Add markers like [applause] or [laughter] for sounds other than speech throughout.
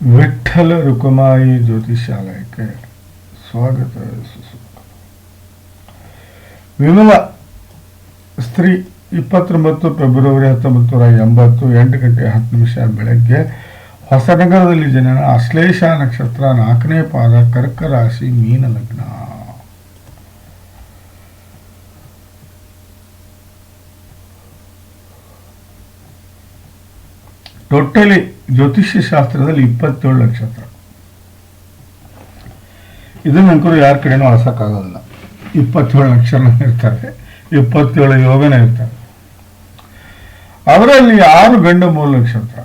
ವಿಠ್ಠಲ ರುಕುಮಾಯಿ ಜ್ಯೋತಿಷಾಲಯಕ್ಕೆ ಸ್ವಾಗತ ವಿಮಲ ಸ್ತ್ರೀ ಇಪ್ಪತ್ತೊಂಬತ್ತು ಫೆಬ್ರವರಿ ಹತ್ತೊಂಬತ್ತು ನೂರ ಎಂಬತ್ತು ಎಂಟು ಗಂಟೆ ಹತ್ತು ನಿಮಿಷ ಬೆಳಗ್ಗೆ ಹೊಸನಗರದಲ್ಲಿ ಜನನ ಅಶ್ಲೇಷ ನಕ್ಷತ್ರ ನಾಲ್ಕನೇ ಪಾದ ಕರ್ಕ ರಾಶಿ ಮೀನ ಲಗ್ನ. ಟೋಟಲಿ ಜ್ಯೋತಿಷ್ಯ ಶಾಸ್ತ್ರದಲ್ಲಿ ಇಪ್ಪತ್ತೇಳು ನಕ್ಷತ್ರ ಇದನ್ನ ಅಂಕರು ಯಾರ ಕಡೆನೂ ಅಳಸೋಕ್ಕಾಗೋದಿಲ್ಲ. ಇಪ್ಪತ್ತೇಳು ನಕ್ಷತ್ರ ಇರ್ತಾರೆ ಇಪ್ಪತ್ತೇಳು ಯೋಗನ ಇರ್ತಾರೆ. ಅವರಲ್ಲಿ ಆರು ಗಂಡು ಮೂಲ ನಕ್ಷತ್ರ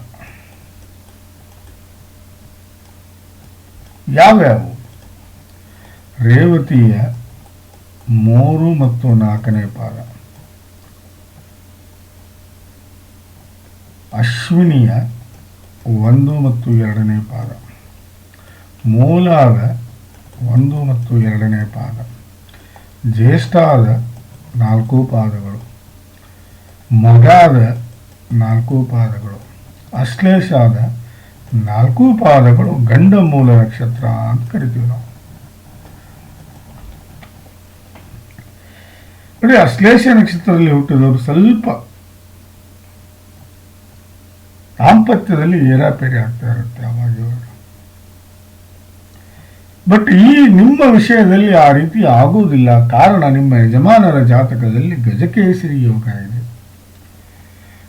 ಯಾವ್ಯಾವು? ರೇವತಿಯ ಮೂರು ಮತ್ತು ನಾಲ್ಕನೇ ಪಾದ. ಅಶ್ವಿನಿಯ ಒಂದು ಮತ್ತು ಎರಡನೇ ಪಾದ. ಮೂಲಾದ ಒಂದು ಮತ್ತು ಎರಡನೇ ಪಾದ. ಜ್ಯೇಷ್ಠಾದ ನಾಲ್ಕು ಪಾದಗಳು. ಮಗಾದ ನಾಲ್ಕು ಪಾದಗಳು. ಅಶ್ಲೇಷಾದ ನಾಲ್ಕು ಪಾದಗಳು ಗಂಡ ಮೂಲ ನಕ್ಷತ್ರ ಅಂತ ಕರಿತೀವಿ ನಾವು. ನೋಡಿ, ಅಶ್ಲೇಷ ನಕ್ಷತ್ರದಲ್ಲಿ ಹುಟ್ಟಿದವರು ಸ್ವಲ್ಪ ದಾಂಪತ್ಯದಲ್ಲಿ ಏರಾಪೇರಿ ಆಗ್ತಾ ಇರುತ್ತೆ ಅವಾಗ ಬಟ್ ಈ ನಿಮ್ಮ ವಿಷಯದಲ್ಲಿ ಆ ರೀತಿ ಆಗುವುದಿಲ್ಲ. ಕಾರಣ ನಿಮ್ಮ ಯಜಮಾನರ ಜಾತಕದಲ್ಲಿ ಗಜಕೇಸರಿ ಯೋಗ ಇದೆ.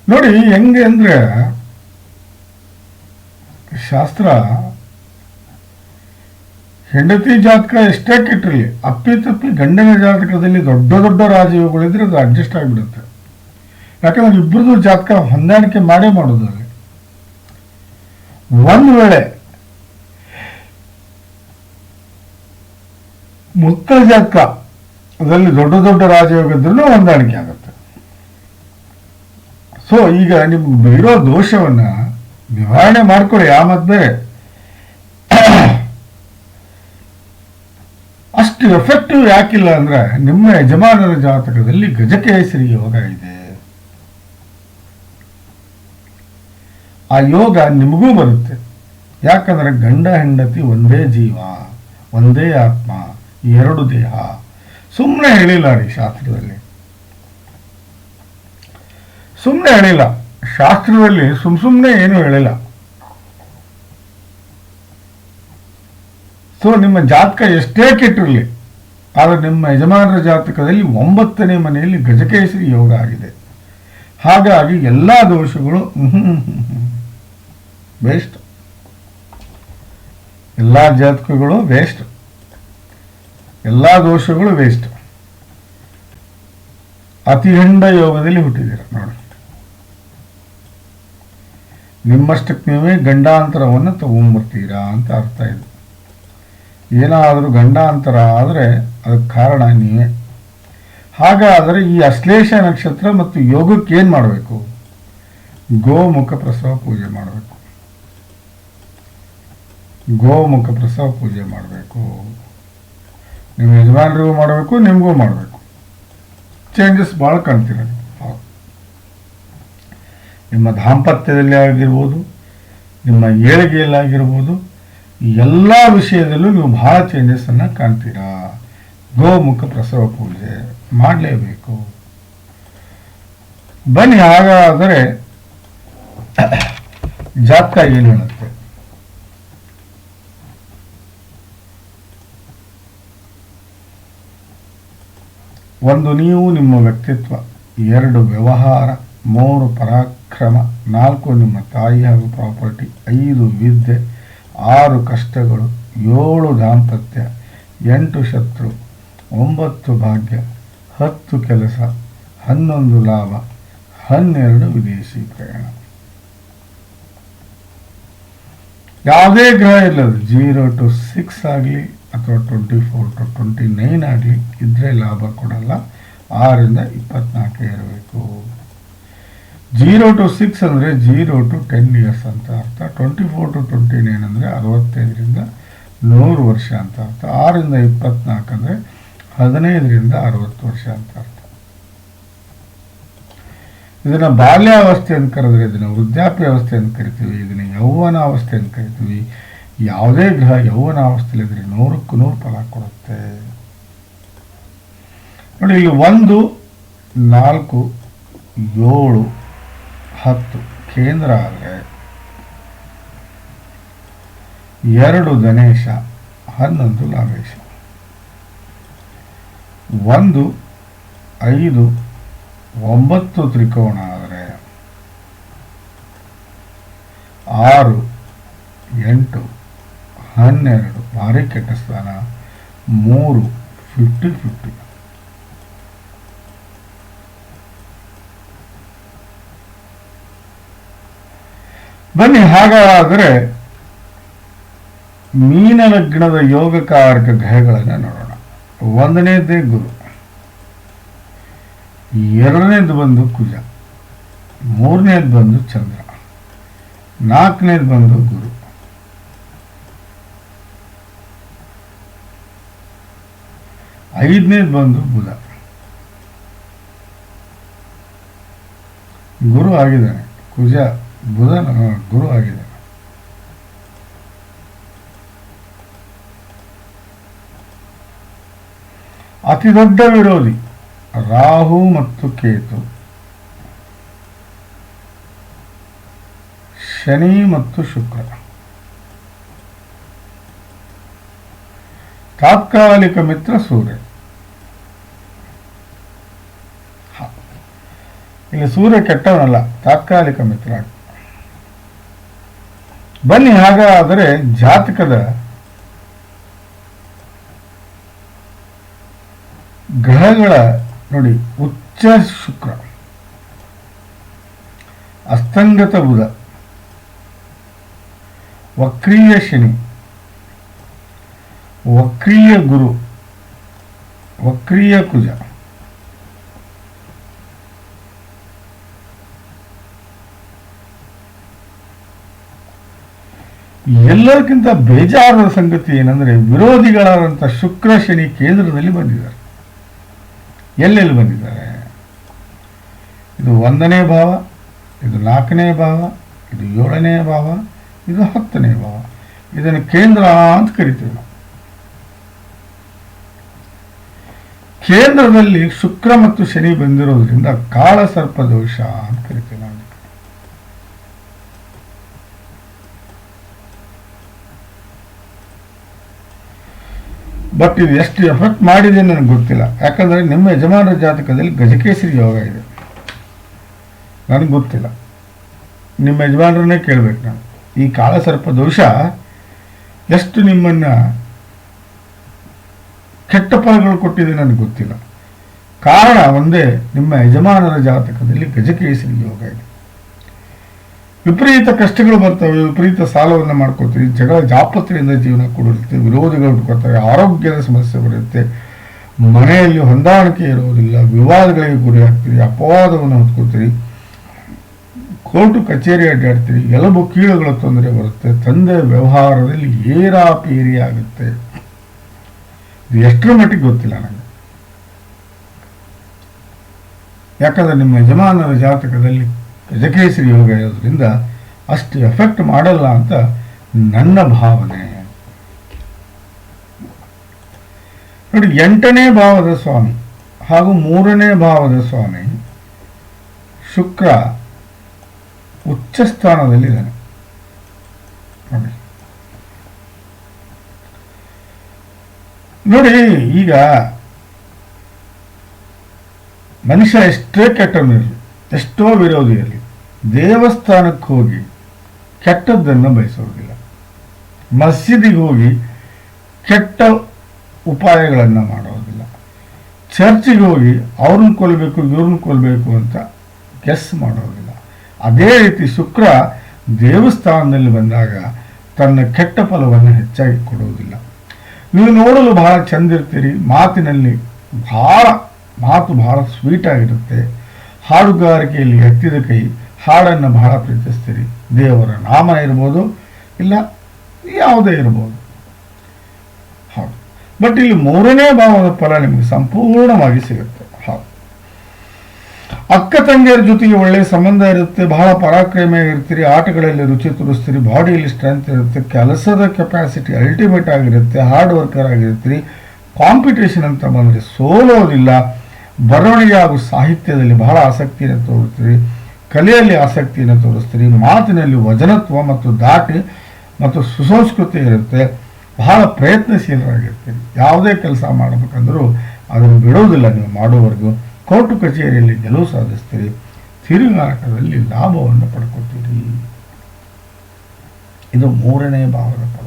ನೋಡಿ, ಹೆಂಗೆ ಅಂದ್ರೆ ಶಾಸ್ತ್ರ ಹೆಂಡತಿ ಜಾತಕ ಎಷ್ಟೇ ಕೆಟ್ಟಿರಲಿ, ಅಪ್ಪಿ ತಪ್ಪಿ ಗಂಡನ ಜಾತಕದಲ್ಲಿ ದೊಡ್ಡ ದೊಡ್ಡ ರಾಜಯೋಗಗಳಿದ್ರೆ ಅದು ಅಡ್ಜಸ್ಟ್ ಆಗಿಬಿಡುತ್ತೆ. ಯಾಕಂದ್ರೆ ಇಬ್ಬರದು ಜಾತಕ ಹೊಂದಾಣಿಕೆ ಮಾಡೇ ಮಾಡೋದು ಒಂದು ವೇಳೆ ಮುತ್ತಜಕ್ಕ ಅದರಲ್ಲಿ ದೊಡ್ಡ ದೊಡ್ಡ ರಾಜಯೋಗ ಇದ್ರೂ ಹೊಂದಾಣಿಕೆ ಆಗುತ್ತೆ. ಸೊ ಈಗ ನಿಮ್ಗೆ ಇರೋ ದೋಷವನ್ನ ನಿವಾರಣೆ ಮಾಡ್ಕೊಳ್ಳಿ ಆ ಮಧ್ಯೆ ಅಷ್ಟು ಎಫೆಕ್ಟಿವ್ ಯಾಕಿಲ್ಲ ಅಂದ್ರೆ, ನಿಮ್ಮ ಯಜಮಾನರ ಜಾತಕದಲ್ಲಿ ಗಜಕೇಸರಿ ಯೋಗ ಇದೆ. ಆ ಯೋಗ ನಿಮಗೂ ಬರುತ್ತೆ. ಯಾಕಂದ್ರೆ ಗಂಡ, ಹೆಂಡತಿ ಒಂದೇ ಜೀವ, ಒಂದೇ ಆತ್ಮ, ಎರಡು ದೇಹ. ಸುಮ್ಮನೆ ಹೇಳಿಲ್ಲ ರೀ ಶಾಸ್ತ್ರದಲ್ಲಿ. ಸುಮ್ಮನೆ ಹೇಳಿಲ್ಲ. ಶಾಸ್ತ್ರದಲ್ಲಿ ಸುಮ್ ಸುಮ್ಮನೆ ಏನು ಹೇಳಿಲ್ಲ. ಸೊ, ನಿಮ್ಮ ಜಾತಕ ಎಷ್ಟೇ ಕೆಟ್ಟಿರಲಿ, ಆದರೆ ನಿಮ್ಮ ಯಜಮಾನರ ಜಾತಕದಲ್ಲಿ ಒಂಬತ್ತನೇ ಮನೆಯಲ್ಲಿ ಗಜಕೇಸರಿ ಯೋಗ ಆಗಿದೆ. ಹಾಗಾಗಿ ಎಲ್ಲ ದೋಷಗಳು ವೇಸ್ಟ್ ಎಲ್ಲ ಜಾತಕಗಳು ವೇಸ್ಟ್ ಎಲ್ಲ ದೋಷಗಳು ವೇಸ್ಟ್ ಅತಿಗಂಡ ಯೋಗದಲ್ಲಿ ಹುಟ್ಟಿದ್ದೀರ, ನೋಡಿ. ನಿಮ್ಮಷ್ಟಕ್ಕೆ ನೀವೇ ಗಂಡಾಂತರವನ್ನು ತಗೊಂಬರ್ತೀರಾ ಅಂತ ಅರ್ಥ ಇದೆ. ಏನಾದರೂ ಗಂಡಾಂತರ ಆದರೆ ಅದಕ್ಕೆ ಕಾರಣ ನೀವೇ. ಹಾಗಾದರೆ ಈ ಅಶ್ಲೇಷ ನಕ್ಷತ್ರ ಮತ್ತು ಯೋಗಕ್ಕೆ ಏನು ಮಾಡಬೇಕು? ಗೋಮುಖ ಪ್ರಸವ ಪೂಜೆ ಮಾಡಬೇಕು. ಗೋಮುಖ ಪ್ರಸವ ಪೂಜೆ ಮಾಡಬೇಕು. ನಿಮ್ಮ ಯಜಮಾನರಿಗೂ ಮಾಡಬೇಕು, ನಿಮಗೂ ಮಾಡಬೇಕು. ಚೇಂಜಸ್ ಭಾಳ ಕಾಣ್ತೀರ. ನಿಮ್ಮ ದಾಂಪತ್ಯದಲ್ಲಿ ಆಗಿರ್ಬೋದು, ನಿಮ್ಮ ಏಳಿಗೆಯಲ್ಲಿ ಆಗಿರ್ಬೋದು ಎಲ್ಲ ವಿಷಯದಲ್ಲೂ ನೀವು ಭಾಳ ಚೇಂಜಸ್ಸನ್ನು ಕಾಣ್ತೀರಾ? ಗೋಮುಖ ಪ್ರಸವ ಪೂಜೆ ಮಾಡಲೇಬೇಕು. ಬನ್ನಿ, ಹಾಗಾದರೆ ಜಾತಕ ಏನು ಹೇಳುತ್ತೆ? ಒಂದು ನೀವು ನಿಮ್ಮ ವ್ಯಕ್ತಿತ್ವ, ಎರಡು ವ್ಯವಹಾರ, ಮೂರು ಪರಾಕ್ರಮ, ನಾಲ್ಕು ನಿಮ್ಮ ತಾಯಿ ಹಾಗೂ ಪ್ರಾಪರ್ಟಿ, ಐದು ವಿದ್ಯೆ, ಆರು ಕಷ್ಟಗಳು, ಏಳು ದಾಂಪತ್ಯ, ಎಂಟು ಶತ್ರು, ಒಂಬತ್ತು ಭಾಗ್ಯ, ಹತ್ತು ಕೆಲಸ, ಹನ್ನೊಂದು ಲಾಭ, ಹನ್ನೆರಡು ವಿದೇಶಿ ಪ್ರಯಾಣ. ಯಾವುದೇ ಗ್ರಹ ಇಲ್ಲದ ಜೀರೋ ಟು ಸಿಕ್ಸ್ ಆಗಲಿ ಅಥವಾ twenty four to twenty nine ಆಗಲಿ ಇದ್ರೆ ಲಾಭ ಕೊಡಲ್ಲ. ಆರಿಂದ ಇಪ್ಪತ್ನಾಲ್ಕೇ ಇರಬೇಕು. ಜೀರೋ ಟು ಸಿಕ್ಸ್ ಅಂದರೆ ಜೀರೋ ಟು ಟೆನ್ ಇಯರ್ಸ್ ಅಂತ ಅರ್ಥ. Twenty four to twenty nine ಅಂದರೆ ಅರವತ್ತೈದರಿಂದ ನೂರು ವರ್ಷ ಅಂತ ಅರ್ಥ. ಆರಿಂದ ಇಪ್ಪತ್ನಾಲ್ಕು ಅಂದರೆ ಹದಿನೈದರಿಂದ ಅರವತ್ತು ವರ್ಷ ಅಂತ ಅರ್ಥ. ಇದನ್ನು ಬಾಲ್ಯಾವಸ್ಥೆ ಅಂತ ಕರೆದ್ರೆ ಇದನ್ನು ವೃದ್ಧಾಪ್ಯ ವ್ಯವಸ್ಥೆ ಅಂತ ಕರಿತೀವಿ. ಇದನ್ನು ಯೌವನಾವಸ್ಥೆ ಅಂತ ಕರಿತೀವಿ. ಯಾವುದೇ ಗ್ರಹ ಯೌವನಾವಸ್ಥೆಯಲ್ಲಿದ್ದರೆ ನೂರಕ್ಕೂ ನೂರು ಫಲ ಕೊಡುತ್ತೆ. ನೋಡಿ ಇಲ್ಲಿ ಒಂದು, ನಾಲ್ಕು, ಏಳು, ಹತ್ತು ಕೇಂದ್ರ ಆದರೆ ಎರಡು ಗಣೇಶ, ಹನ್ನೊಂದು ಲಾಭೇಶ ಒಂದು, ಐದು, ಒಂಬತ್ತು ತ್ರಿಕೋಣ ಆದರೆ ಆರು, ಎಂಟು ಹನ್ನೆರಡು, ಭಾರಿ ಕೆಟ್ಟ ಸ್ಥಾನ. ಮೂರು ಫಿಫ್ಟಿ ಫಿಫ್ಟಿ ಬನ್ನಿ, ಹಾಗಾದರೆ ಮೀನ ಲಗ್ನದ ಯೋಗಕಾರಕ ಗ್ರಹಗಳನ್ನು ನೋಡೋಣ. ಒಂದನೇದೇ ಗುರು. ಎರಡನೇದು ಬಂದು ಕುಜ. ಮೂರನೇದು ಬಂದು ಚಂದ್ರ. ನಾಲ್ಕನೇದು ಬಂದು ಗುರು. ಐದನೇದು ಬಂದು ಬುಧ ಗುರು ಆಗಿದ್ದಾನೆ. ಕುಜ ಬುಧ ಗುರು ಆಗಿದ್ದಾನೆ. ಅತಿ ದೊಡ್ಡ ವಿರೋಧಿ ರಾಹು ಮತ್ತು ಕೇತು. ಶನಿ ಮತ್ತು ಶುಕ್ರ. ತಾತ್ಕಾಲಿಕ ಮಿತ್ರ ಸೂರ್ಯ ಹ. ಇಲ್ಲಿ ಸೂರ್ಯ ಕೆಟ್ಟವನಲ್ಲ, ತಾತ್ಕಾಲಿಕ ಮಿತ್ರ ಬನ್ನಿ, ಹಾಗಾದರೆ ಜಾತಕದ ಗ್ರಹಗಳ ನೋಡಿ, ಉಚ್ಚ ಶುಕ್ರ, ಅಸ್ತಂಗತ ಬುಧ, ವಕ್ರೀಯ ಶನಿ, ವಕ್ರೀಯ ಗುರು, ವಕ್ರೀಯ ಕುಜ. ಎಲ್ಲರಿಗಿಂತ ಬೇಜಾರದ ಸಂಗತಿ ಏನಂದ್ರೆ ವಿರೋಧಿಗಳಾದಂಥ ಶುಕ್ರ ಶನಿ ಕೇಂದ್ರದಲ್ಲಿ ಬಂದಿದ್ದಾರೆ. ಎಲ್ಲೆಲ್ಲಿ ಬಂದಿದ್ದಾರೆ? ಇದು ಒಂದನೇ ಭಾವ, ಇದು ನಾಲ್ಕನೇ ಭಾವ, ಇದು ಏಳನೇ ಭಾವ, ಇದು ಹತ್ತನೇ ಭಾವ. ಇದನ್ನು ಕೇಂದ್ರ ಅಂತ ಕರಿತೇವೆ ಕೇಂದ್ರದಲ್ಲಿ ಶುಕ್ರ ಮತ್ತು ಶನಿ ಬಂದಿರೋದ್ರಿಂದ ಕಾಳ ಸರ್ಪ ದೋಷ ಅಂತ ಕರಿತೀವಿ ನಾವು. ಬಟ್ ಇದು ಎಷ್ಟು ಎಫೆಕ್ಟ್ ಮಾಡಿದೆ ನನಗೆ ಗೊತ್ತಿಲ್ಲ. ಯಾಕಂದ್ರೆ ನಿಮ್ಮ ಯಜಮಾನರ ಜಾತಕದಲ್ಲಿ ಗಜಕೇಸರಿ ಯೋಗ ಇದೆ. ನನಗೆ ಗೊತ್ತಿಲ್ಲ. ನಿಮ್ಮ ಯಜಮಾನರನ್ನೇ ಕೇಳಬೇಕು ನಾನು. ಈ ಕಾಳಸರ್ಪ ದೋಷ ಎಷ್ಟು ನಿಮ್ಮನ್ನ ಕೆಟ್ಟ ಫಲಗಳು ಕೊಟ್ಟಿದೆ ನನಗೆ ಗೊತ್ತಿಲ್ಲ. ಕಾರಣ ಒಂದೇ, ನಿಮ್ಮ ಯಜಮಾನರ ಜಾತಕದಲ್ಲಿ ಗಜಕೇಸರಿ ಯೋಗ ಇದೆ. ವಿಪರೀತ ಕಷ್ಟಗಳು ಬರ್ತವೆ ವಿಪರೀತ ಸಾಲವನ್ನು ಮಾಡ್ಕೋತೀವಿ ಜಗಳ ಜಾಪತ್ರೆಯಿಂದ ಜೀವನ ಕೊಡಿರುತ್ತೆ, ವಿರೋಧಿಗಳು ಹುಡ್ಕೋತವೆ ಆರೋಗ್ಯದ ಸಮಸ್ಯೆ ಬರುತ್ತೆ. ಮನೆಯಲ್ಲಿ ಹೊಂದಾಣಿಕೆ ಇರುವುದಿಲ್ಲ ವಿವಾದಗಳಿಗೆ ಗುರಿ ಆಗ್ತೀರಿ ಅಪವಾದವನ್ನು ಹೊತ್ಕೋತೀರಿ ಕೋರ್ಟು ಕಚೇರಿ ಅಡ್ಡಾಡ್ತೀರಿ, ಎಲುಬು ಕೀಳುಗಳ ತೊಂದರೆ ಬರುತ್ತೆ, ತಂದೆ ವ್ಯವಹಾರದಲ್ಲಿ ಏರಾಪೇರಿ ಆಗುತ್ತೆ. ಇದು ಎಷ್ಟರ ಮಟ್ಟಿಗೆ ಗೊತ್ತಿಲ್ಲ ನನಗೆ. ಯಾಕಂದ್ರೆ ನಿಮ್ಮ ಯಜಮಾನರ ಜಾತಕದಲ್ಲಿ ಗಜಕೇಸರಿ ಯೋಗ ಇರೋದ್ರಿಂದ ಅಷ್ಟು ಎಫೆಕ್ಟ್ ಮಾಡಲ್ಲ ಅಂತ ನನ್ನ ಭಾವನೆ. ನೋಡಿ, ಎಂಟನೇ ಭಾವದ ಸ್ವಾಮಿ ಹಾಗೂ ಮೂರನೇ ಭಾವದ ಸ್ವಾಮಿ ಶುಕ್ರ ಉಚ್ಚ ಸ್ಥಾನದಲ್ಲಿದ್ದಾನೆ ನೋಡಿ. ನೋಡಿ, ಈಗ ಮನುಷ್ಯ ಎಷ್ಟೇ ಕೆಟ್ಟವನಿರಲಿ ಎಷ್ಟೋ ವಿರೋಧಿ ಇರಲಿ ದೇವಸ್ಥಾನಕ್ಕೆ ಹೋಗಿ ಕೆಟ್ಟದ್ದನ್ನು ಬಯಸೋದಿಲ್ಲ ಮಸೀದಿಗೆ ಹೋಗಿ ಕೆಟ್ಟ ಉಪಾಯಗಳನ್ನು ಮಾಡೋದಿಲ್ಲ ಚರ್ಚಿಗೆ ಹೋಗಿ ಅವ್ರನ್ನ ಕೊಲ್ಲಬೇಕು, ಇವ್ರನ್ನ ಕೊಲ್ಲಬೇಕು ಅಂತ ಗೆಸ್ ಮಾಡೋದಿಲ್ಲ ಅದೇ ರೀತಿ ಶುಕ್ರ ದೇವಸ್ಥಾನದಲ್ಲಿ ಬಂದಾಗ ತನ್ನ ಕೆಟ್ಟ ಫಲವನ್ನು ಹೆಚ್ಚಾಗಿ ಕೊಡುವುದಿಲ್ಲ. ನೀವು ನೋಡಲು ಬಹಳ ಚೆಂದಿರ್ತೀರಿ ಮಾತಿನಲ್ಲಿ ಭಾಳ, ಮಾತು ಬಹಳ ಸ್ವೀಟ್ ಆಗಿರುತ್ತೆ. ಹಾಡುಗಾರಿಕೆಯಲ್ಲಿ ಎತ್ತಿದ ಕೈ ಹಾಡನ್ನು ಬಹಳ ಪ್ರೀತಿಸ್ತೀರಿ. ದೇವರ ನಾಮ ಇರ್ಬೋದು, ಇಲ್ಲ ಯಾವುದೇ ಇರ್ಬೋದು. ಹೌದು. ಬಟ್ ಇಲ್ಲಿ ಮೂರನೇ ಭಾವದ ಫಲ ನಿಮಗೆ ಸಂಪೂರ್ಣವಾಗಿ ಸಿಗುತ್ತೆ. ಹೌದು. ಅಕ್ಕ ತಂಗಿಯರ ಜೊತೆಗೆ ಒಳ್ಳೆಯ ಸಂಬಂಧ ಇರುತ್ತೆ, ಬಹಳ ಪರಾಕ್ರಮಿಯಾಗಿರ್ತೀರಿ ಆಟಗಳಲ್ಲಿ ರುಚಿ ತೋರಿಸ್ತೀರಿ, ಬಾಡಿಯಲ್ಲಿ ಸ್ಟ್ರೆಂತ್ ಇರುತ್ತೆ, ಕೆಲಸದ ಕೆಪಾಸಿಟಿ ಅಲ್ಟಿಮೇಟ್ ಆಗಿರುತ್ತೆ ಹಾರ್ಡ್ ವರ್ಕರ್ ಆಗಿರ್ತೀರಿ ಕಾಂಪಿಟೇಷನ್ ಅಂತ ಬಂದರೆ ಸೋಲೋದಿಲ್ಲ, ಬರವಣಿಗೆ ಹಾಗೂ ಸಾಹಿತ್ಯದಲ್ಲಿ ಬಹಳ ಆಸಕ್ತಿಯನ್ನು ತೋರಿಸ್ತೀರಿ ಕಲೆಯಲ್ಲಿ ಆಸಕ್ತಿಯನ್ನು ತೋರಿಸ್ತೀರಿ. ಮಾತಿನಲ್ಲಿ ವಜನತ್ವ ಮತ್ತು ದಾಟಿ ಮತ್ತು ಸುಸಂಸ್ಕೃತಿ ಇರುತ್ತೆ. ಬಹಳ ಪ್ರಯತ್ನಶೀಲರಾಗಿರ್ತೀರಿ. ಯಾವುದೇ ಕೆಲಸ ಮಾಡಬೇಕಂದ್ರೂ ಅದನ್ನು ಬಿಡೋದಿಲ್ಲ ನೀವು ಮಾಡುವವರೆಗೂ. ಕೋರ್ಟು ಕಚೇರಿಯಲ್ಲಿ ಗೆಲುವು ಸಾಧಿಸ್ತೀರಿ. ತಿರುಗಾಟದಲ್ಲಿ ಲಾಭವನ್ನು ಪಡ್ಕೊತೀರಿ. ಇದು ಮೂರನೇ ಭಾವದ ಫಲ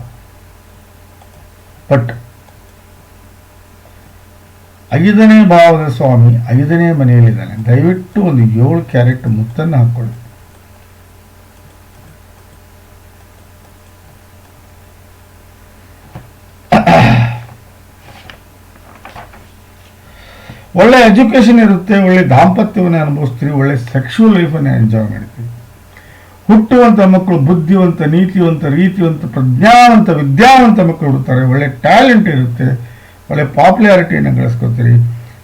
ಬಟ್ ಐದನೇ ಭಾವದ ಸ್ವಾಮಿ ಐದನೇ ಮನೆಯಲ್ಲಿದ್ದಾನೆ. ದಯವಿಟ್ಟು ಒಂದು ಏಳು ಕ್ಯಾರೆಟ್ ಮುತ್ತನ್ನು ಹಾಕೊಳ್ಳಿ ಒಳ್ಳೆ ಎಜುಕೇಶನ್ ಇರುತ್ತೆ, ಒಳ್ಳೆ ದಾಂಪತ್ಯವನ್ನು ಅನುಭವಿಸ್ತೀವಿ ಒಳ್ಳೆ ಸೆಕ್ಷುವಲ್ ಲೈಫನ್ನು ಎಂಜಾಯ್ ಮಾಡ್ತೀವಿ ಹುಟ್ಟುವಂಥ ಮಕ್ಕಳು ಬುದ್ಧಿವಂತ, ನೀತಿವಂತ, ರೀತಿವಂತ, ಪ್ರಜ್ಞಾವಂತ, ವಿದ್ಯಾವಂತ ಮಕ್ಕಳು ಹುಡ್ತಾರೆ ಒಳ್ಳೆ ಟ್ಯಾಲೆಂಟ್ ಇರುತ್ತೆ. ಒಳ್ಳೆ ಪಾಪ್ಯುಲಾರಿಟಿಯನ್ನು ಗಳಿಸ್ಕೊತೀರಿ.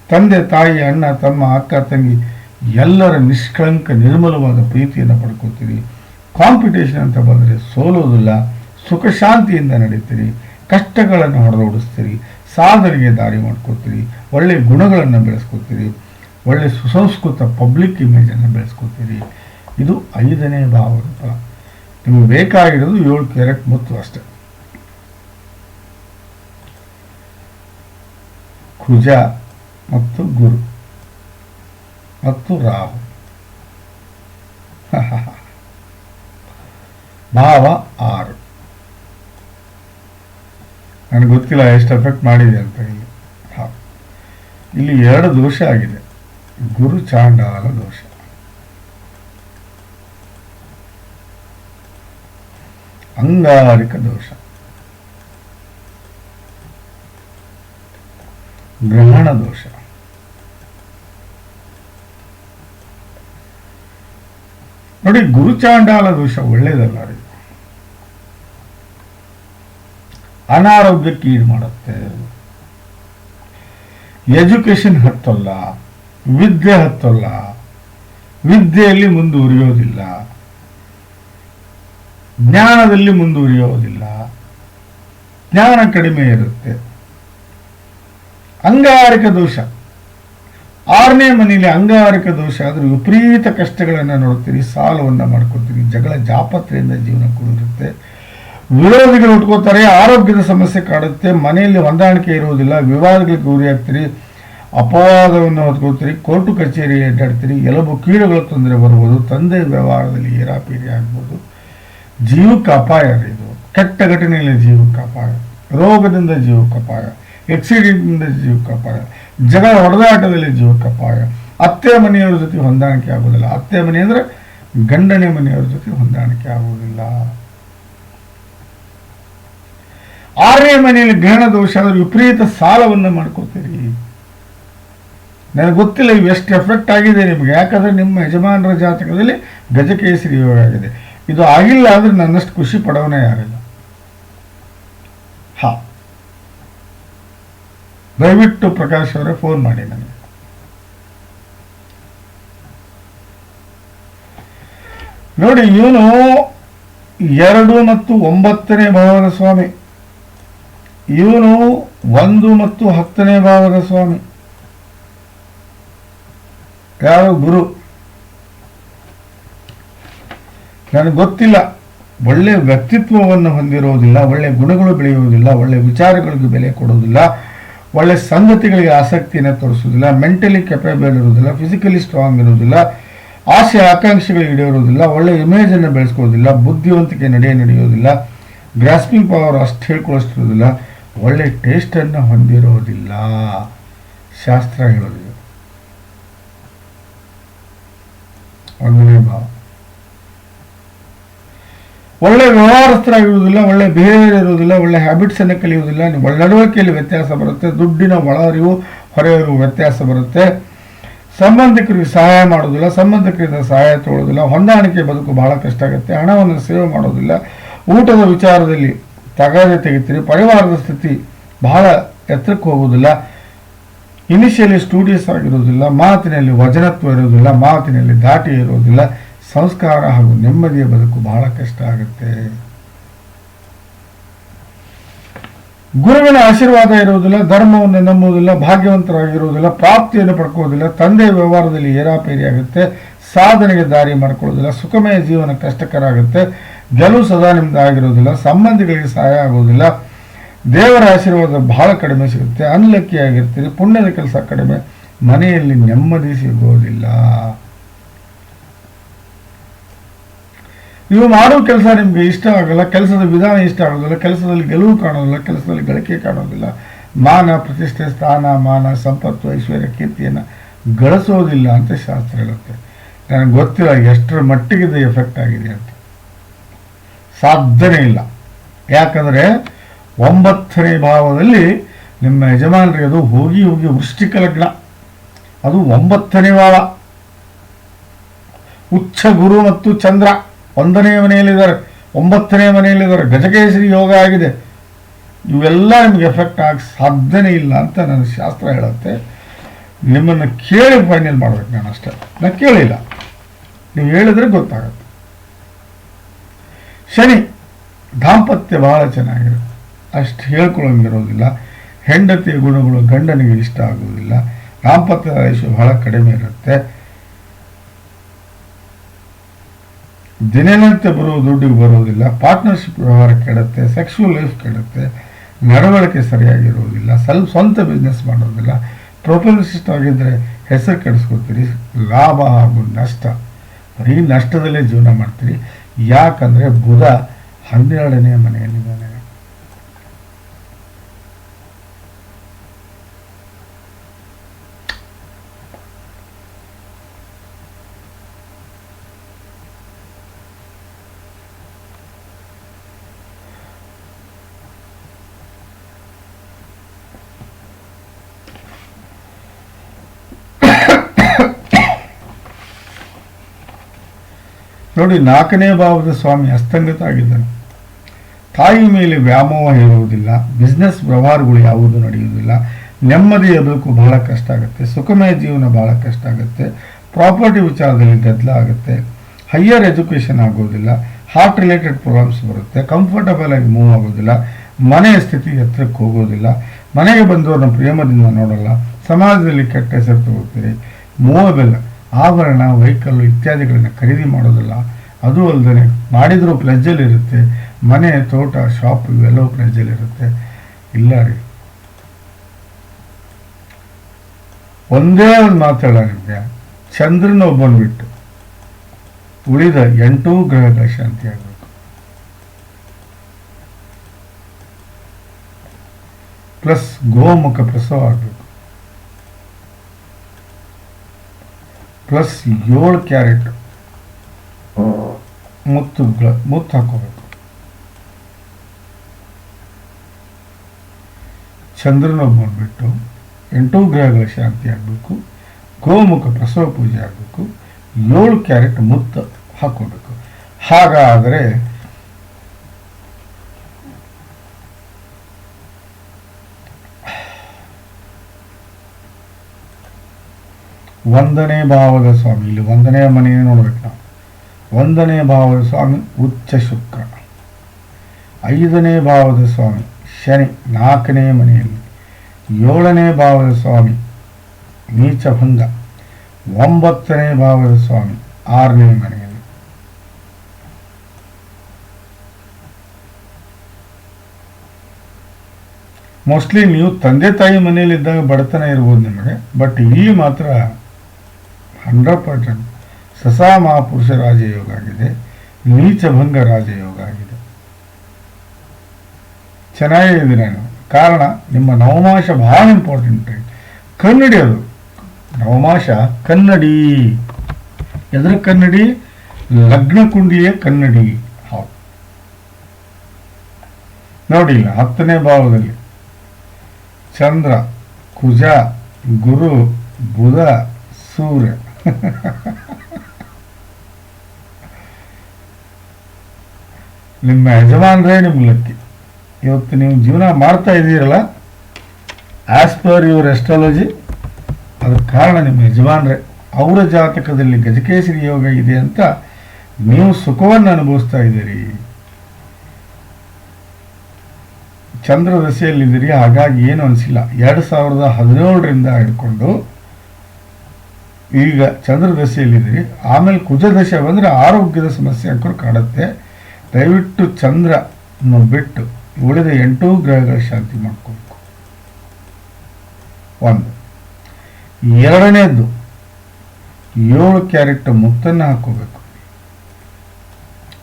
ತಂದೆ, ತಾಯಿ, ಅಣ್ಣ, ತಮ್ಮ, ಅಕ್ಕ, ತಂಗಿ, ಎಲ್ಲರ ನಿಷ್ಕಳಂಕ, ನಿರ್ಮಲವಾದ ಪ್ರೀತಿಯನ್ನು ಪಡ್ಕೋತೀರಿ. ಕಾಂಪಿಟೇಷನ್ ಅಂತ ಬಂದರೆ ಸೋಲೋದಿಲ್ಲ, ಸುಖ ಶಾಂತಿಯಿಂದ ನಡೀತೀರಿ. ಕಷ್ಟಗಳನ್ನು ಹೊಡೆದೋಡಿಸ್ತೀರಿ. ಸಾಧನೆಗೆ ದಾರಿ ಮಾಡ್ಕೋತೀರಿ. ಒಳ್ಳೆ ಗುಣಗಳನ್ನು ಬೆಳೆಸ್ಕೋತೀರಿ. ಒಳ್ಳೆ ಸುಸಂಸ್ಕೃತ ಪಬ್ಲಿಕ್ ಇಮೇಜನ್ನು ಬೆಳೆಸ್ಕೋತೀರಿ. ಇದು ಐದನೇ ಭಾವರೂಪ. ನಿಮಗೆ ಬೇಕಾಗಿರೋದು ಏಳು ಕ್ಯಾರೆಟ್ ಮುತ್ತು ಅಷ್ಟೆ. ಕುಜ ಮತ್ತು ಗುರು ಮತ್ತು ರಾಹು. [laughs] ಭಾವ ಆರು. ನನಗೆ ಗೊತ್ತಿಲ್ಲ ಎಷ್ಟು ಎಫೆಕ್ಟ್ ಮಾಡಿದೆ ಅಂತ ಇಲ್ಲಿ. ಇಲ್ಲಿ ಎರಡು ದೋಷ ಆಗಿದೆ. ಗುರು ಚಾಂಡಾಲ ದೋಷ. ಅಂಗಾರಿಕ ದೋಷ. ಗ್ರಹಣ ದೋಷ. ನೋಡಿ ಗುರುಚಾಂಡಾಲ ದೋಷ ಒಳ್ಳೇದಲ್ಲ ಅನಾರೋಗ್ಯಕ್ಕೆ ಈಡು ಮಾಡುತ್ತೆ. ಎಜುಕೇಶನ್ ಹತ್ತಲ್ಲ, ವಿದ್ಯೆ ಹತ್ತಲ್ಲ, ವಿದ್ಯೆಯಲ್ಲಿ ಮುಂದುವರಿಯೋದಿಲ್ಲ. ಜ್ಞಾನದಲ್ಲಿ ಮುಂದುವರಿಯೋದಿಲ್ಲ. ಜ್ಞಾನ ಕಡಿಮೆ ಇರುತ್ತೆ. ಅಂಗಾರಿಕ ದೋಷ. ಆರನೇ ಮನೆಯಲ್ಲಿ ಅಂಗಾರಿಕ ದೋಷ ಆದ್ರೆ ವಿಪರೀತ ಕಷ್ಟಗಳನ್ನು ನೋಡ್ತೀರಿ, ಸಾಲವನ್ನು ಮಾಡ್ಕೊತೀರಿ, ಜಗಳ ಜಾಪತ್ರೆಯಿಂದ ಜೀವನ ಕೂಡಿರುತ್ತೆ. ವಿರೋಧಿಗಳು ಉಟ್ಕೋತಾರೆ, ಆರೋಗ್ಯದ ಸಮಸ್ಯೆ ಕಾಡುತ್ತೆ, ಮನೆಯಲ್ಲಿ ಹೊಂದಾಣಿಕೆ ಇರುವುದಿಲ್ಲ, ವಿವಾದಗಳಿಗೆ ಗುರಿಯಾಗ್ತೀರಿ, ಅಪವಾದವನ್ನು ಹೊತ್ಕೋತೀರಿ, ಕೋರ್ಟು ಕಚೇರಿ ಅಡ್ಡಾಡ್ತೀರಿ ಎಲಬು ಕೀಳುಗಳ ತೊಂದರೆ ಬರ್ಬೋದು ತಂದೆ ವ್ಯವಹಾರದಲ್ಲಿ ಏರಾಪೇರಿ ಆಗ್ಬೋದು. ಜೀವಕ್ಕೆ ಅಪಾಯ ಇದು. ಕೆಟ್ಟ ಘಟನೆಯಲ್ಲಿ ಜೀವಕ್ಕೆ ಅಪಾಯ. ರೋಗದಿಂದ ಜೀವಕ್ಕೆ ಅಪಾಯ. ಆಕ್ಸಿಡೆಂಟ್ನಿಂದ ಜೀವಕ್ಕೆ ಅಪಾಯ ಜಗಳ ಹೊಡೆದಾಟದಲ್ಲಿ ಜೀವಕ್ಕೆ ಅಪಾಯ ಅತ್ತೆ ಮನೆಯವರ ಜೊತೆ ಹೊಂದಾಣಿಕೆ ಆಗೋದಿಲ್ಲ ಅತ್ತೆ ಮನೆ ಅಂದರೆ ಗಂಡನೆ ಮನೆಯವರ ಜೊತೆ ಹೊಂದಾಣಿಕೆ ಆಗುವುದಿಲ್ಲ. ಆರನೇ ಮನೆಯಲ್ಲಿ ಗ್ರಹಣ ದೋಷ ಆದರೆ ವಿಪರೀತ ಸಾಲವನ್ನು ಮಾಡ್ಕೋತೀರಿ. ನನಗೆ ಗೊತ್ತಿಲ್ಲ ಇವು ಎಷ್ಟು ಎಫೆಕ್ಟ್ ಆಗಿದೆ ನಿಮಗೆ. ಯಾಕಂದ್ರೆ ನಿಮ್ಮ ಯಜಮಾನರ ಜಾತಕದಲ್ಲಿ ಗಜಕೇಸರಿ ಯೋಗ ಆಗಿದೆ. ಇದು ಆಗಿಲ್ಲ ಆದ್ರೆ ನನ್ನಷ್ಟು ಖುಷಿ ಪಡೋನೇ ಯಾರಿಲ್ಲ. ಹಾ. ದಯವಿಟ್ಟು ಪ್ರಕಾಶ್ ಅವರೇ ಫೋನ್ ಮಾಡಿ ನನಗೆ. ನೋಡಿ ಇವನು ಎರಡು ಮತ್ತು ಒಂಬತ್ತನೇ ಭಾವದ ಸ್ವಾಮಿ ಇವನು ಒಂದು ಮತ್ತು ಹತ್ತನೇ ಭಾವದ ಸ್ವಾಮಿ ಯಾರು? ಗುರು. ನನಗೆ ಗೊತ್ತಿಲ್ಲ. ಒಳ್ಳೆ ವ್ಯಕ್ತಿತ್ವವನ್ನು ಹೊಂದಿರುವುದಿಲ್ಲ ಒಳ್ಳೆ ಗುಣಗಳು ಬೆಳೆಯುವುದಿಲ್ಲ, ಒಳ್ಳೆ ವಿಚಾರಗಳಿಗೆ ಬೆಲೆ ಕೊಡುವುದಿಲ್ಲ. ಒಳ್ಳೆ ಸಂಗತಿಗಳಿಗೆ ಆಸಕ್ತಿಯನ್ನು ತೋರಿಸುವುದಿಲ್ಲ ಮೆಂಟಲಿ ಕೆಪೇಬಲ್ ಇರುವುದಿಲ್ಲ ಫಿಸಿಕಲಿ ಸ್ಟ್ರಾಂಗ್ ಇರುವುದಿಲ್ಲ, ಆಸೆ ಆಕಾಂಕ್ಷೆಗಳು ಈಡೇರುವುದಿಲ್ಲ, ಒಳ್ಳೆ ಇಮೇಜನ್ನು ಬೆಳೆಸ್ಕೊಳ್ಳೋದಿಲ್ಲ ಬುದ್ಧಿವಂತಿಕೆ ನಡೆ ನಡೆಯೋದಿಲ್ಲ ಗ್ರಾಸ್ಪಿಂಗ್ ಪವರ್ ಅಷ್ಟು ಹೇಳ್ಕೊಳ್ಳೋಷ್ಟಿರೋದಿಲ್ಲ ಒಳ್ಳೆ ಟೇಸ್ಟನ್ನು ಹೊಂದಿರೋದಿಲ್ಲ ಶಾಸ್ತ್ರ ಹೇಳೋದಿಲ್ಲ ಒಂದನೇ ಭಾವ. ಒಳ್ಳೆ ವ್ಯವಹಾರಸ್ಥರಾಗಿರುವುದಿಲ್ಲ, ಒಳ್ಳೆ ಬಿಹೇವಿಯರ್ ಇರುವುದಿಲ್ಲ, ಒಳ್ಳೆ ಹ್ಯಾಬಿಟ್ಸ್ ಅನ್ನು ಕಲಿಯುವುದಿಲ್ಲ. ನಡವಳಿಕೆಯಲ್ಲಿ ವ್ಯತ್ಯಾಸ ಬರುತ್ತೆ, ದುಡ್ಡಿನ ಒಳಹರಿವು ಅರಿವು ಹೊರೆಯರಿವು ವ್ಯತ್ಯಾಸ ಬರುತ್ತೆ. ಸಂಬಂಧಿಕರಿಗೆ ಸಹಾಯ ಮಾಡೋದಿಲ್ಲ ಸಂಬಂಧಿಕರಿಂದ ಸಹಾಯ ತೊಗೊಳ್ಳೋದಿಲ್ಲ ಹೊಂದಾಣಿಕೆ ಬದುಕು ಬಹಳ ಕಷ್ಟ ಆಗುತ್ತೆ. ಹಣವನ್ನು ಸೇವೆ ಮಾಡೋದಿಲ್ಲ ಊಟದ ವಿಚಾರದಲ್ಲಿ ತಗಾದೆ ತೆಗಿತೀರಿ. ಪರಿವಾರದ ಸ್ಥಿತಿ ಬಹಳ ಎತ್ತರಕ್ಕೆ ಹೋಗುವುದಿಲ್ಲ. ಇನಿಷಿಯಲಿ ಸ್ಟೂಡಿಯಸ್ ಆಗಿರುವುದಿಲ್ಲ. ಮಾತಿನಲ್ಲಿ ವಜನತ್ವ ಇರುವುದಿಲ್ಲ. ಮಾತಿನಲ್ಲಿ ದಾಟಿ ಇರುವುದಿಲ್ಲ. ಸಂಸ್ಕಾರ ಹಾಗೂ ನೆಮ್ಮದಿಯ ಬದುಕು ಬಹಳ ಕಷ್ಟ ಆಗುತ್ತೆ. ಗುರುವಿನ ಆಶೀರ್ವಾದ ಇರುವುದಿಲ್ಲ, ಧರ್ಮವನ್ನು ನಂಬುವುದಿಲ್ಲ, ಭಾಗ್ಯವಂತರಾಗಿರುವುದಿಲ್ಲ, ಪ್ರಾಪ್ತಿಯನ್ನು ಪಡ್ಕೋದಿಲ್ಲ ತಂದೆಯ ವ್ಯವಹಾರದಲ್ಲಿ ಏರಾಪೇರಿ ಆಗುತ್ತೆ, ಸಾಧನೆಗೆ ದಾರಿ ಮಾಡ್ಕೊಳ್ಳೋದಿಲ್ಲ ಸುಖಮಯ ಜೀವನ ಕಷ್ಟಕರ ಆಗುತ್ತೆ ಗೆಲುವು ಸದಾ ನಿಮ್ದು ಆಗಿರೋದಿಲ್ಲ ಸಂಬಂಧಿಗಳಿಗೆ ಸಹಾಯ ಆಗೋದಿಲ್ಲ ದೇವರ ಆಶೀರ್ವಾದ ಬಹಳ ಕಡಿಮೆ ಸಿಗುತ್ತೆ ಅನ್ಲಕ್ಕಿ ಆಗಿರ್ತೀರಿ ಪುಣ್ಯದ ಕೆಲಸ ಕಡಿಮೆ, ಮನೆಯಲ್ಲಿ ನೆಮ್ಮದಿ ಸಿಗೋದಿಲ್ಲ. ನೀವು ಮಾಡೋ ಕೆಲಸ ನಿಮಗೆ ಇಷ್ಟ ಆಗಲ್ಲ, ಕೆಲಸದ ವಿಧಾನ ಇಷ್ಟ ಆಗೋದಿಲ್ಲ, ಕೆಲಸದಲ್ಲಿ ಗೆಲುವು ಕಾಣೋದಿಲ್ಲ, ಕೆಲಸದಲ್ಲಿ ಗಳಿಕೆ ಕಾಣೋದಿಲ್ಲ. ಮಾನ, ಪ್ರತಿಷ್ಠೆ, ಸ್ಥಾನ, ಮಾನ, ಸಂಪತ್ತು, ಐಶ್ವರ್ಯ, ಕೀರ್ತಿಯನ್ನು ಗಳಿಸೋದಿಲ್ಲ ಅಂತ ಶಾಸ್ತ್ರ ಹೇಳುತ್ತೆ. ನನಗೆ ಗೊತ್ತಿಲ್ಲ ಎಷ್ಟರ ಮಟ್ಟಿಗೆ ಇದು ಎಫೆಕ್ಟ್ ಆಗಿದೆ ಅಂತ. ಸಾಧ್ಯನೇ ಇಲ್ಲ. ಯಾಕಂದರೆ ಒಂಬತ್ತನೇ ಭಾವದಲ್ಲಿ ನಿಮ್ಮ ಯಜಮಾನರಿಗೆ ಅದು ಹೋಗಿ ಹೋಗಿ ವೃಷ್ಟಿಕ ಲಗ್ನ. ಅದು ಒಂಬತ್ತನೇ ಭಾವ. ಉಚ್ಚ ಗುರು ಮತ್ತು ಚಂದ್ರ. ಒಂದನೇ ಮನೆಯಲ್ಲಿದ್ದಾರೆ, ಒಂಬತ್ತನೇ ಮನೆಯಲ್ಲಿದ್ದಾರೆ, ಗಜಕೇಸರಿ ಯೋಗ ಆಗಿದೆ. ಇವೆಲ್ಲ ನಿಮ್ಗೆ ಎಫೆಕ್ಟ್ ಆಗಿ ಸಾಧ್ಯನೇ ಇಲ್ಲ ಅಂತ ನನ್ನ ಶಾಸ್ತ್ರ ಹೇಳುತ್ತೆ. ನಿಮ್ಮನ್ನು ಕೇಳಿ ಫೈನಲ್ ಮಾಡ್ಬೇಕು ನಾನು ಅಷ್ಟೇ. ನಾನು ಕೇಳಿಲ್ಲ. ನೀವು ಹೇಳಿದ್ರೆ ಗೊತ್ತಾಗುತ್ತೆ. ಶನಿ, ದಾಂಪತ್ಯ ಬಹಳ ಚೆನ್ನಾಗಿರುತ್ತೆ ಅಷ್ಟು ಹೇಳ್ಕೊಳ್ಳೋಂಗಿರೋದಿಲ್ಲ ಹೆಂಡತಿಯ ಗುಣಗಳು ಗಂಡನಿಗೆ ಇಷ್ಟ ಆಗುವುದಿಲ್ಲ. ದಾಂಪತ್ಯ ಆಯುಷ್ಯ ಬಹಳ ಕಡಿಮೆ ಇರುತ್ತೆ. ದಿನನಿತ್ಯ ಬರುವ ದುಡ್ಡಿಗೆ ಬರೋದಿಲ್ಲ ಪಾರ್ಟ್ನರ್ಶಿಪ್ ವ್ಯವಹಾರ ಕೆಡುತ್ತೆ ಸೆಕ್ಸುವಲ್ ಲೈಫ್ ಕೆಡುತ್ತೆ, ನಡವಳಿಕೆ ಸರಿಯಾಗಿರೋದಿಲ್ಲ, ಸ್ವಲ್ಪ ಸ್ವಂತ ಬಿಸ್ನೆಸ್ ಮಾಡೋದಿಲ್ಲ ಪ್ರೊಫೆಷನಿಸ್ಟ್ ಆಗಿದ್ದರೆ ಹೆಸರು ಕೆಡಿಸ್ಕೊತೀರಿ ಲಾಭ ಹಾಗೂ ನಷ್ಟ. ಬರೀ ನಷ್ಟದಲ್ಲೇ ಜೀವನ ಮಾಡ್ತೀರಿ. ಯಾಕಂದರೆ ಬುಧ ಹನ್ನೆರಡನೇ ಮನೆಯಲ್ಲಿದ್ದಾನೆ. ನೋಡಿ, ನಾಲ್ಕನೇ ಭಾವದ ಸ್ವಾಮಿ ಅಸ್ತಂಗತ ಆಗಿದ್ದಾನೆ ತಾಯಿ ಮೇಲೆ ವ್ಯಾಮೋಹ ಇರುವುದಿಲ್ಲ ಬಿಸ್ನೆಸ್ ವ್ಯವಹಾರಗಳು ಯಾವುದು ನಡೆಯುವುದಿಲ್ಲ ನೆಮ್ಮದಿಯ ಬದುಕು ಬಹಳ ಕಷ್ಟ ಆಗುತ್ತೆ, ಸುಖಮಯ ಜೀವನ ಬಹಳ ಕಷ್ಟ ಆಗುತ್ತೆ ಪ್ರಾಪರ್ಟಿ ವಿಚಾರದಲ್ಲಿ ಗದ್ದಲ ಆಗುತ್ತೆ ಹೈಯರ್ ಎಜುಕೇಷನ್ ಆಗೋದಿಲ್ಲ ಹಾರ್ಟ್ ರಿಲೇಟೆಡ್ ಪ್ರಾಬ್ಲಮ್ಸ್ ಬರುತ್ತೆ ಕಂಫರ್ಟಬಲ್ ಆಗಿ ಮೂವ್ ಆಗೋದಿಲ್ಲ ಮನೆಯ ಸ್ಥಿತಿ ಎತ್ತರಕ್ಕೆ ಹೋಗೋದಿಲ್ಲ, ಮನೆಗೆ ಬಂದವ್ರನ್ನ ಪ್ರೇಮದಿಂದ ನೋಡಲ್ಲ, ಸಮಾಜದಲ್ಲಿ ಕೆಟ್ಟ ಹೆಸರು ತಗೋತೀರಿ ಮೂವಬೆಲ್ಲ ಆಭರಣ ವೆಹಿಕಲ್ ಇತ್ಯಾದಿಗಳನ್ನು ಖರೀದಿ ಮಾಡೋದಿಲ್ಲ. ಅದು ಅಲ್ಲದೆ ಮಾಡಿದರೂ ಪ್ಲೆಜ್ಜಲ್ಲಿ ಇರುತ್ತೆ ಮನೆ, ತೋಟ ಶಾಪ್ ಇವೆಲ್ಲವೂ ಪ್ಲೆಜ್ಜಲ್ಲಿ ಇರುತ್ತೆ ಇಲ್ಲ ರೀ. ಒಂದೇ ಒಂದು ಮಾತಾಡೋದಿದೆ ಚಂದ್ರನ ಒಬ್ಬನ ಬಿಟ್ಟು ಉಳಿದ ಎಂಟೂ ಗ್ರಹಗಳ ಶಾಂತಿ ಆಗಬೇಕು ಪ್ಲಸ್ ಗೋಮುಖ ಪ್ರಸವ ಆಗಬೇಕು. ಪ್ಲಸ್ ಏಳು ಕ್ಯಾರೆಟ್ ಮುತ್ತು ಮುತ್ತು ಹಾಕೋಬೇಕು ಚಂದ್ರನ ಬಿಟ್ಟು ಎಂಟು ಗ್ರಹಗಳ ಶಾಂತಿ ಆಗಬೇಕು. ಗೋಮುಖ ಪ್ರಸವ ಪೂಜೆ ಆಗಬೇಕು. ಏಳು ಕ್ಯಾರೆಟ್ ಮುತ್ತು ಹಾಕೋಬೇಕು ಹಾಗಾದರೆ ಒಂದನೇ ಭಾವದ ಸ್ವಾಮಿ ಇಲ್ಲಿ ಒಂದನೇ ಮನೆಯನ್ನು ನೋಡ್ಬೇಕು ನಾವು. ಒಂದನೇ ಭಾವದ ಸ್ವಾಮಿ ಉಚ್ಚ ಶುಕ್ರ. ಐದನೇ ಭಾವದ ಸ್ವಾಮಿ ಶನಿ, ನಾಲ್ಕನೇ ಮನೆಯಲ್ಲಿ. ಏಳನೇ ಭಾವದ ಸ್ವಾಮಿ ನೀಚ ನೀಚಭಂಗ. ಒಂಬತ್ತನೇ ಭಾವದ ಸ್ವಾಮಿ ಆರನೇ ಮನೆಯಲ್ಲಿ. ಮೋಸ್ಟ್ಲಿ ನೀವು ತಂದೆ ತಾಯಿ ಮನೆಯಲ್ಲಿದ್ದಾಗ ಬಡತನ ಇರ್ಬೋದು ನಿಮಗೆ ಬಟ್ ಇಲ್ಲಿ ಮಾತ್ರ ಹಂಡ್ರೆಡ್ ಪರ್ಸೆಂಟ್ ಸಸಾ ಮಹಾಪುರುಷ ರಾಜಯೋಗ ಆಗಿದೆ ನೀಚಭಂಗ ರಾಜಯೋಗ ಆಗಿದೆ ಚೆನ್ನಾಗಿದೆ ನಾನು ಕಾರಣ, ನಿಮ್ಮ ನವಮಾಶ ಬಹಳ ಇಂಪಾರ್ಟೆಂಟ್ ಕನ್ನಡಿ ಅದು ನವಮಾಶ ಕನ್ನಡಿ. ಎದ್ರ ಕನ್ನಡಿ? ಲಗ್ನ ಕುಂಡಿಯ ಕನ್ನಡಿ. ಹೌದು. ನೋಡಿ ಇಲ್ಲ ಹತ್ತನೇ ಭಾವದಲ್ಲಿ. ಚಂದ್ರ, ಕುಜ, ಗುರು, ಬುಧ, ಸೂರ್ಯ. [laughs] ನಿಮ್ಮ ಯಜಮಾನ್ರೇ ನಿಮ್ಮ ಲಕ್ಕಿ. ಇವತ್ತು ನೀವು ಜೀವನ ಮಾಡ್ತಾ ಇದ್ದೀರಲ್ಲ ಆಸ್ ಪರ್ ಯುವರ್ ಎಸ್ಟ್ರಾಲಜಿ ಅದಕ್ಕೆ ಕಾರಣ ನಿಮ್ಮ ಯಜಮಾನ್ರೆ. ಅವರ ಜಾತಕದಲ್ಲಿ ಗಜಕೇಸರಿ ಯೋಗ ಇದೆ ಅಂತ ನೀವು ಸುಖವನ್ನು ಅನುಭವಿಸ್ತಾ ಇದ್ದೀರಿ. ಚಂದ್ರ ದಶೆಯಲ್ಲಿದ್ದೀರಿ, ಹಾಗಾಗಿ ಏನು ಅನಿಸಿಲ್ಲ. ಎರಡು ಸಾವಿರದ ಹದಿನೇಳರಿಂದ ಹಿಡ್ಕೊಂಡು ಈಗ ಚಂದ್ರ ದಶೆಯಲ್ಲಿದ್ದೀರಿ ಆಮೇಲೆ ಕುಜದಶೆ ಬಂದರೆ ಆರೋಗ್ಯದ ಸಮಸ್ಯೆ ಅಂಕರು ಕಾಡುತ್ತೆ ದಯವಿಟ್ಟು ಚಂದ್ರ ಬಿಟ್ಟು ಉಳಿದ ಎಂಟೂ ಗ್ರಹಗಳ ಶಾಂತಿ ಮಾಡ್ಕೋಬೇಕು ಒಂದು. ಎರಡನೇದು, ಏಳು ಕ್ಯಾರೆಟ್ ಮುತ್ತನ್ನು ಹಾಕೋಬೇಕು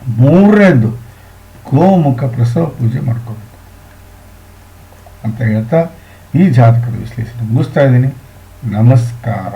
ಮೂರನೇದು, ಗೋಮುಖ ಪ್ರಸವ ಪೂಜೆ ಮಾಡ್ಕೋಬೇಕು. ಅಂತ ಹೇಳ್ತಾ ಈ ಜಾತಕದ ವಿಶ್ಲೇಷಣೆ ಮುಗಿಸ್ತಾ ಇದ್ದೀನಿ. ನಮಸ್ಕಾರ.